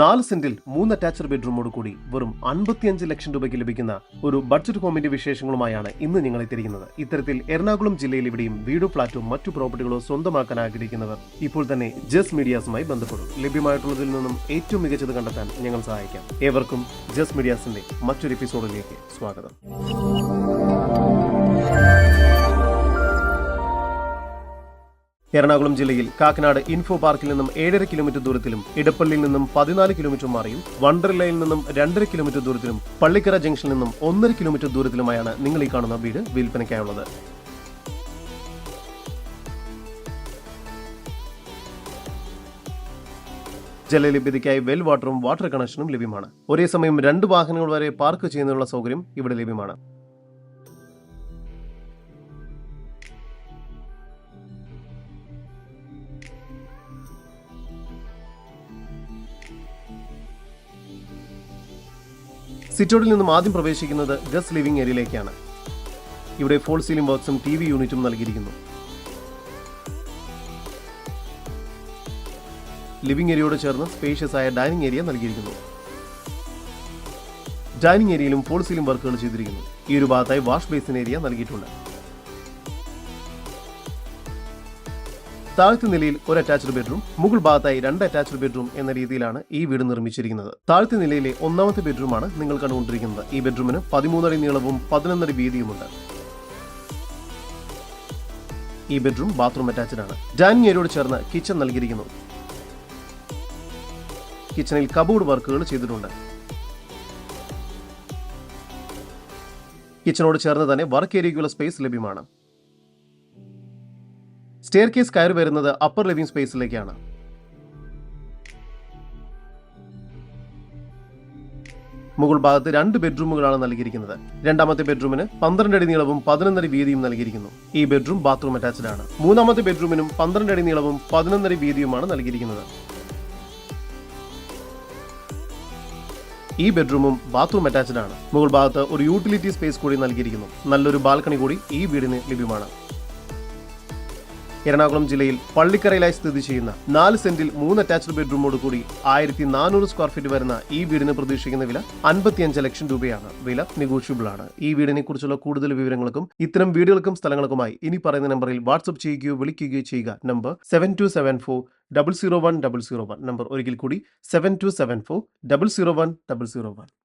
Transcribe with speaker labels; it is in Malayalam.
Speaker 1: നാല് സെന്റിൽ മൂന്ന് അറ്റാച്ച്ഡ് ബെഡ്റൂമോട് കൂടി വെറും അൻപത്തിയഞ്ച് ലക്ഷം രൂപയ്ക്ക് ലഭിക്കുന്ന ഒരു ബഡ്ജറ്റ് ഹോമിന്റെ വിശേഷങ്ങളുമായാണ് ഇന്ന് നിങ്ങൾ എത്തിയിരിക്കുന്നത് ഇത്തരത്തിൽ എറണാകുളം ജില്ലയിൽ ഇവിടെയും വീടോ ഫ്ളാറ്റോ മറ്റു പ്രോപ്പർട്ടികളോ സ്വന്തമാക്കാൻ ആഗ്രഹിക്കുന്നവർ ഇപ്പോൾ തന്നെ ജസ് മീഡിയാസുമായി ബന്ധപ്പെടും. ലഭ്യമായിട്ടുള്ളതിൽ നിന്നും ഏറ്റവും മികച്ചത് കണ്ടെത്താൻ ഞങ്ങൾ സഹായിക്കാം. ഏവർക്കും ജസ് മീഡിയാസിന്റെ മറ്റൊരു എപ്പിസോഡിലേക്ക് സ്വാഗതം. എറണാകുളം ജില്ലയിൽ കാക്കനാട് ഇൻഫോ പാർക്കിൽ നിന്നും ഏഴര കിലോമീറ്റർ ദൂരത്തിലും ഇടപ്പള്ളിയിൽ നിന്നും പതിനാല് കിലോമീറ്റർ മാറിയും വണ്ടർലയിൽ നിന്നും രണ്ടര കിലോമീറ്റർ ദൂരത്തിലും പള്ളിക്കര ജംഗ്ഷനിൽ നിന്നും ഒന്നര കിലോമീറ്റർ ദൂരത്തിലുമായാണ് നിങ്ങൾ ഈ കാണുന്ന വീട് വിൽപ്പനയ്ക്കായുള്ളത്. ജലലഭ്യതയ്ക്കായി വെൽ വാട്ടറും വാട്ടർ കണക്ഷനും ലഭ്യമാണ്. ഒരേ സമയം രണ്ട് വാഹനങ്ങൾ വരെ പാർക്ക് ചെയ്യുന്നതിനുള്ള സൗകര്യം ഇവിടെ ലഭ്യമാണ്. സിറ്റോഡിൽ നിന്നും ആദ്യം പ്രവേശിക്കുന്നത് ഗസ് ലിവിംഗ് ഏരിയയിലേക്കാണ് ഇവിടെ ഫോൾ സീലിംഗ് വർക്ക്സും ടി വി യൂണിറ്റും നൽകിയിരിക്കുന്നു. ലിവിംഗ് ഏരിയയോട് ചേർന്ന് സ്പേഷ്യസ് ആയ ഡൈനിങ് ഏരിയ നൽകിയിരിക്കുന്നു. ഡൈനിങ് ഏരിയയിലും ഫോൾ സീലിംഗ് വർക്കുകൾ ചെയ്തിരിക്കുന്നു. ഈ ഒരു ഭാഗത്തായി വാഷ് ബേസിൻ ഏരിയ നൽകിയിട്ടുണ്ട്. താഴത്തെ നിലയിൽ ഒരു അറ്റാച്ച്ഡ് ബെഡ്റൂം മുകൾ ഭാഗത്തായി രണ്ട് അറ്റാച്ച്ഡ് ബെഡ്റൂം എന്ന രീതിയിലാണ് ഈ വീട് നിർമ്മിച്ചിരിക്കുന്നത്. താഴത്തെ നിലയിലെ ഒന്നാമത്തെ ബെഡ്റൂമാണ് നിങ്ങൾ കണ്ടുകൊണ്ടിരിക്കുന്നത്. ഈ ബെഡ്റൂമിന് പതിമൂന്നടി നീളവും പതിനൊന്നടി വീതിയുമുണ്ട്. ഈ ബെഡ്റൂം ബാത്റൂം അറ്റാച്ച്ഡ് ആണ്. ഡൈനിങ് ഏരിയയോട് ചേർന്ന് കിച്ചൺ നൽകിയിരിക്കുന്നു. കിച്ചണിൽ കബോർഡ് വർക്കുകൾ ചെയ്തിട്ടുണ്ട്. കിച്ചണോട് ചേർന്ന് തന്നെ വർക്ക് ഏരിയയ്ക്കുള്ള സ്പേസ് ലഭ്യമാണ്. സ്റ്റെയർ കേസ് കയറി വരുന്നത് അപ്പർ ലിവിംഗ് സ്പേസിലേക്കാണ് മുകൾ ഭാഗത്ത് രണ്ട് ബെഡ്റൂമുകളാണ് നൽകിയിരിക്കുന്നത്. രണ്ടാമത്തെ ബെഡ്റൂമിന് പന്ത്രണ്ട് അടി നീളവും പതിനൊന്നടി വീതിയും നൽകിയിരിക്കുന്നു. ഈ ബെഡ്റൂം ബാത്റൂം അറ്റാച്ച്ഡ് ആണ്. മൂന്നാമത്തെ ബെഡ്റൂമിനും പന്ത്രണ്ട് അടി നീളവും പതിനൊന്നടി വീതിയുമാണ് നൽകിയിരിക്കുന്നത്. ഈ ബെഡ്റൂമും ബാത്റൂം അറ്റാച്ച്ഡ് ആണ്. മുകൾ ഭാഗത്ത് ഒരു യൂട്ടിലിറ്റി സ്പേസ് കൂടി നൽകിയിരിക്കുന്നു. നല്ലൊരു ബാൽക്കണി കൂടി ഈ വീടിന് ലഭ്യമാണ്. എറണാകുളം ജില്ലയിൽ പള്ളിക്കരയിലായി സ്ഥിതി ചെയ്യുന്ന നാല് സെന്റിൽ മൂന്ന് അറ്റാച്ച്ഡ് ബെഡ്റൂമോട് കൂടി ആയിരത്തി നാനൂറ് സ്ക്വയർ ഫീറ്റ് വരുന്ന ഈ വീടിന് പ്രതീക്ഷിക്കുന്ന വില അൻപത്തിയഞ്ച് ലക്ഷം രൂപയാണ്. വില നെഗോഷ്യബിൾ ആണ്. ഈ വീടിനെ കുറിച്ചുള്ള കൂടുതൽ വിവരങ്ങൾക്കും ഇത്തരം വീടുകൾക്കും സ്ഥലങ്ങൾക്കുമായി ഇനി പറയുന്ന നമ്പറിൽ വാട്സ്ആപ്പ് ചെയ്യുകയോ വിളിക്കുകയോ ചെയ്യുക. Number seven two seven four double zero one double zero one number ഒരിക്കൽ കൂടി seven two seven four double zero one double zero one